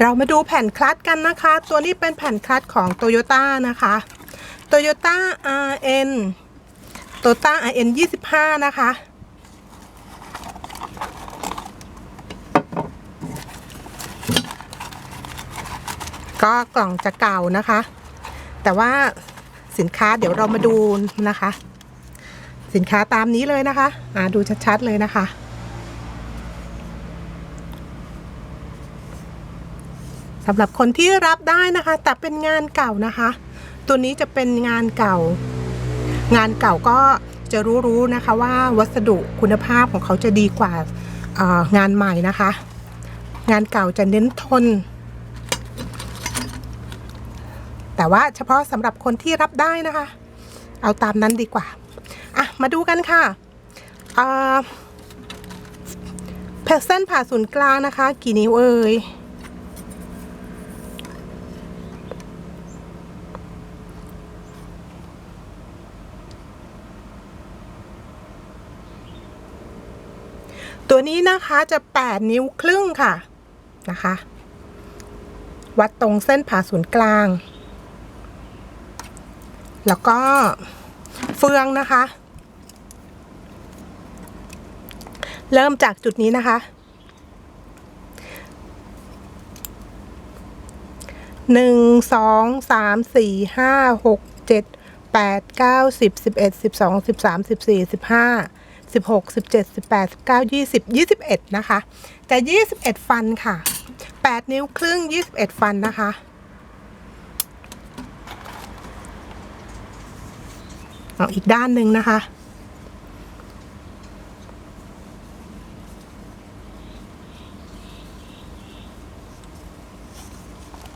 เรามาดูแผ่นคลัตกันนะคะ ตัวนี้เป็นแผ่นคลัตของ Toyota นะคะ Toyota RN Toyota RN 25 นะคะ ก็กล่องจะเก่านะคะ แต่ว่าสินค้าเดี๋ยวเรามาดูนะคะ สินค้าตามนี้เลยนะคะ อ่าดูชัดๆเลยนะคะ สำหรับคนที่รับได้นะคะ แต่เป็นงานเก่านะคะ ตัวนี้จะเป็นงานเก่า งานเก่าก็จะรู้ๆนะคะว่าวัสดุคุณภาพของเขาจะดีกว่างานใหม่นะคะ งานเก่าจะเน้นทน แต่ว่าเฉพาะสำหรับคนที่รับได้นะคะ เอาตามนั้นดีกว่าอะมาดูกันค่ะเอ่อเพเส้นผ่าศูนย์กลางนะคะ กี่นิ้วเอ่ย ตัวนี้นะคะจะ 8 นิ้วครึ่งค่ะนะคะ วัดตรงเส้นผ่าศูนย์กลาง แล้วก็เฟืองนะคะ เริ่มจากจุดนี้นะคะหนึ่งสองสามสี่ห้าหกเจ็ดแปดเก้าสิบสิบเอ็ดสิบสองสิบสามสิบสี่สิบห้า สิบหกสิบเจ็ดสิบแปดสิบเก้ายี่สิบยี่สิบเอ็ดนะคะ แต่ยี่สิบเอ็ดฟันค่ะแปดนิ้วครึ่งยี่สิบเอ็ดฟันนะคะเอาอีกด้านหนึ่งนะคะ